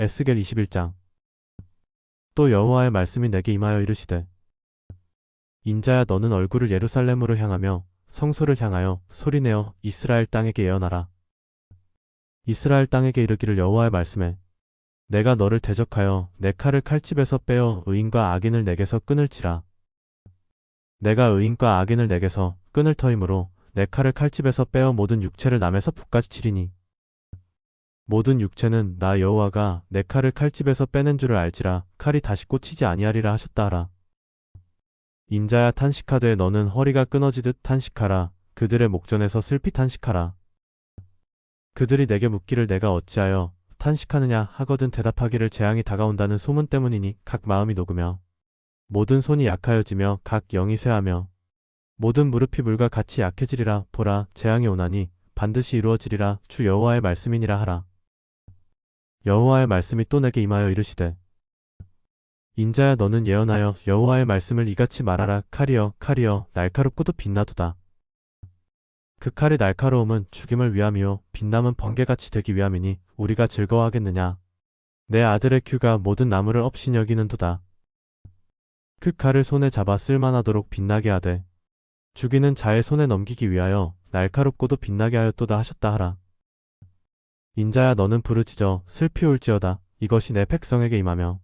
에스겔 21장. 또 여호와의 말씀이 내게 임하여 이르시되 인자야 너는 얼굴을 예루살렘으로 향하며 성소를 향하여 소리내어 이스라엘 땅에게 예언하라. 이스라엘 땅에게 이르기를 여호와의 말씀에 내가 너를 대적하여 내 칼을 칼집에서 빼어 의인과 악인을 내게서 끈을 치라. 내가 의인과 악인을 내게서 끈을 터임으로 내 칼을 칼집에서 빼어 모든 육체를 남에서 북까지 치리니 모든 육체는 나 여호와가 내 칼을 칼집에서 빼는 줄을 알지라 칼이 다시 꽂히지 아니하리라 하셨다 하라. 인자야 탄식하되 너는 허리가 끊어지듯 탄식하라. 그들의 목전에서 슬피 탄식하라. 그들이 내게 묻기를 내가 어찌하여 탄식하느냐 하거든 대답하기를 재앙이 다가온다는 소문 때문이니 각 마음이 녹으며 모든 손이 약하여지며 각 영이 쇠하며 모든 무릎이 물과 같이 약해지리라 보라 재앙이 오나니 반드시 이루어지리라 주 여호와의 말씀이니라 하라. 여호와의 말씀이 또 내게 임하여 이르시되 인자야 너는 예언하여 여호와의 말씀을 이같이 말하라. 칼이여 칼이여 날카롭고도 빛나도다. 그 칼의 날카로움은 죽임을 위함이요 빛남은 번개같이 되기 위함이니 우리가 즐거워하겠느냐? 내 아들의 큐가 모든 나무를 없인 여기는도다. 그 칼을 손에 잡아 쓸만하도록 빛나게 하되 죽이는 자의 손에 넘기기 위하여 날카롭고도 빛나게 하였도다 하셨다 하라 인자야 너는 부르짖어. 슬피 울지어다. 이것이 내 백성에게 임하며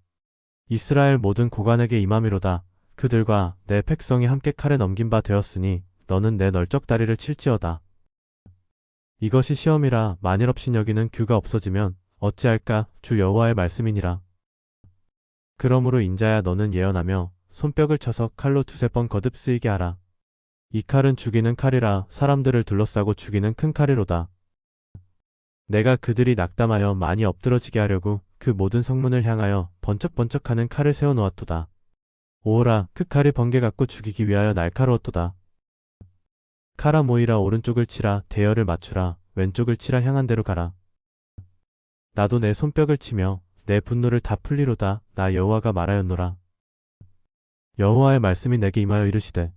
이스라엘 모든 고관에게 임함이로다. 그들과 내 백성이 함께 칼에 넘긴 바 되었으니 너는 내 널쩍 다리를 칠지어다. 이것이 시험이라 만일 없인 여기는 규가 없어지면 어찌할까? 주 여호와의 말씀이니라. 그러므로 인자야 너는 예언하며 손뼉을 쳐서 칼로 두세 번 거듭 쓰이게 하라. 이 칼은 죽이는 칼이라 사람들을 둘러싸고 죽이는 큰 칼이로다 내가 그들이 낙담하여 많이 엎드러지게 하려고 그 모든 성문을 향하여 번쩍번쩍하는 칼을 세워 놓았도다. 오호라 그 칼이 번개 갖고 죽이기 위하여 날카로웠도다. 칼아 모이라 오른쪽을 치라 대열을 맞추라 왼쪽을 치라 향한 대로 가라. 나도 내 손뼉을 치며 내 분노를 다 풀리로다 나 여호와가 말하였노라. 여호와의 말씀이 내게 임하여 이르시되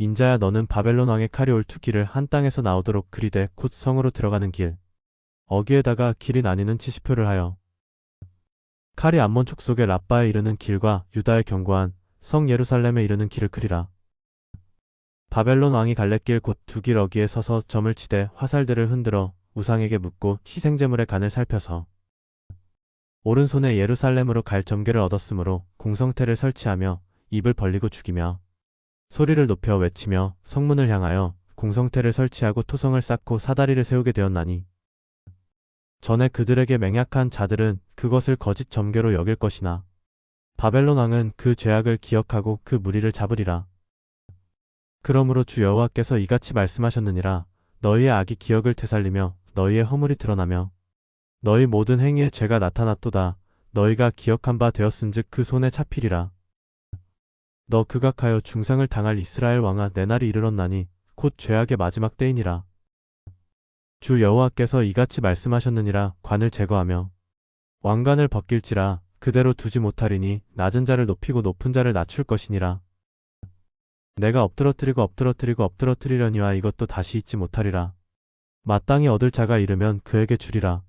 인자야 너는 바벨론 왕의 칼이 올 투기를 한 땅에서 나오도록 그리되 곧 성으로 들어가는 길. 어기에다가 길이 나뉘는 치시표를 하여 칼이 암몬 촉속의 라빠에 이르는 길과 유다의 견고한 성 예루살렘에 이르는 길을 그리라. 바벨론 왕이 갈래길 곧 두 길 어기에 서서 점을 치되 화살들을 흔들어 우상에게 묻고 희생제물의 간을 살펴서 오른손에 예루살렘으로 갈 점괘를 얻었으므로 공성태를 설치하며 입을 벌리고 죽이며 소리를 높여 외치며 성문을 향하여 공성태를 설치하고 토성을 쌓고 사다리를 세우게 되었나니 전에 그들에게 맹약한 자들은 그것을 거짓 점괘로 여길 것이나 바벨론 왕은 그 죄악을 기억하고 그 무리를 잡으리라. 그러므로 주 여호와께서 이같이 말씀하셨느니라 너희의 악이 기억을 되살리며 너희의 허물이 드러나며 너희 모든 행위의 죄가 나타났도다 너희가 기억한 바 되었은즉 그 손에 잡히리라. 너 극악하여 중상을 당할 이스라엘 왕아 내 날이 이르렀나니 곧 죄악의 마지막 때이니라. 주 여호와께서 이같이 말씀하셨느니라 관을 제거하며 왕관을 벗길지라 그대로 두지 못하리니 낮은 자를 높이고 높은 자를 낮출 것이니라. 내가 엎드러뜨리고 엎드러뜨리고 엎드러뜨리려니와 이것도 다시 잊지 못하리라. 마땅히 얻을 자가 이르면 그에게 주리라.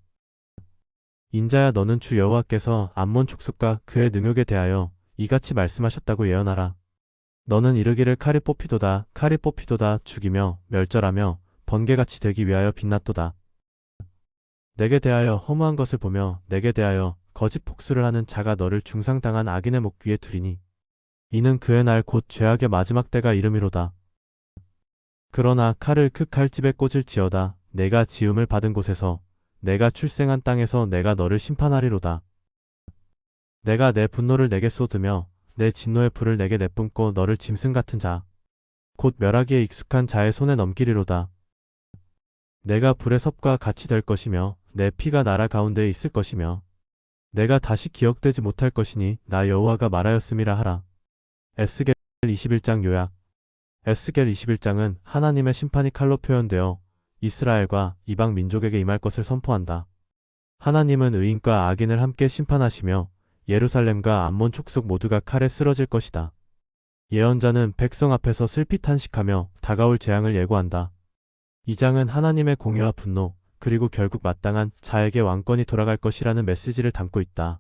인자야 너는 주 여호와께서 암몬 족속과 그의 능욕에 대하여 이같이 말씀하셨다고 예언하라. 너는 이르기를 칼이 뽑히도다 칼이 뽑히도다 죽이며 멸절하며 번개같이 되기 위하여 빛났도다. 내게 대하여 허무한 것을 보며 내게 대하여 거짓 복수를 하는 자가 너를 중상당한 악인의 목 위에 두리니 이는 그의 날 곧 죄악의 마지막 때가 이름이로다. 그러나 칼을 그 칼집에 꽂을지어다 내가 지음을 받은 곳에서 내가 출생한 땅에서 내가 너를 심판하리로다. 내가 내 분노를 내게 쏟으며 내 진노의 불을 내게 내뿜고 너를 짐승 같은 자, 곧 멸하기에 익숙한 자의 손에 넘기리로다. 내가 불의 섭과 같이 될 것이며 내 피가 나라 가운데에 있을 것이며 내가 다시 기억되지 못할 것이니 나 여호와가 말하였음이라 하라. 에스겔 21장 요약 에스겔 21장은 하나님의 심판이 칼로 표현되어 이스라엘과 이방 민족에게 임할 것을 선포한다. 하나님은 의인과 악인을 함께 심판하시며 예루살렘과 암몬 촉속 모두가 칼에 쓰러질 것이다. 예언자는 백성 앞에서 슬피 탄식하며 다가올 재앙을 예고한다. 이 장은 하나님의 공의와 분노, 그리고 결국 마땅한 자에게 왕권이 돌아갈 것이라는 메시지를 담고 있다.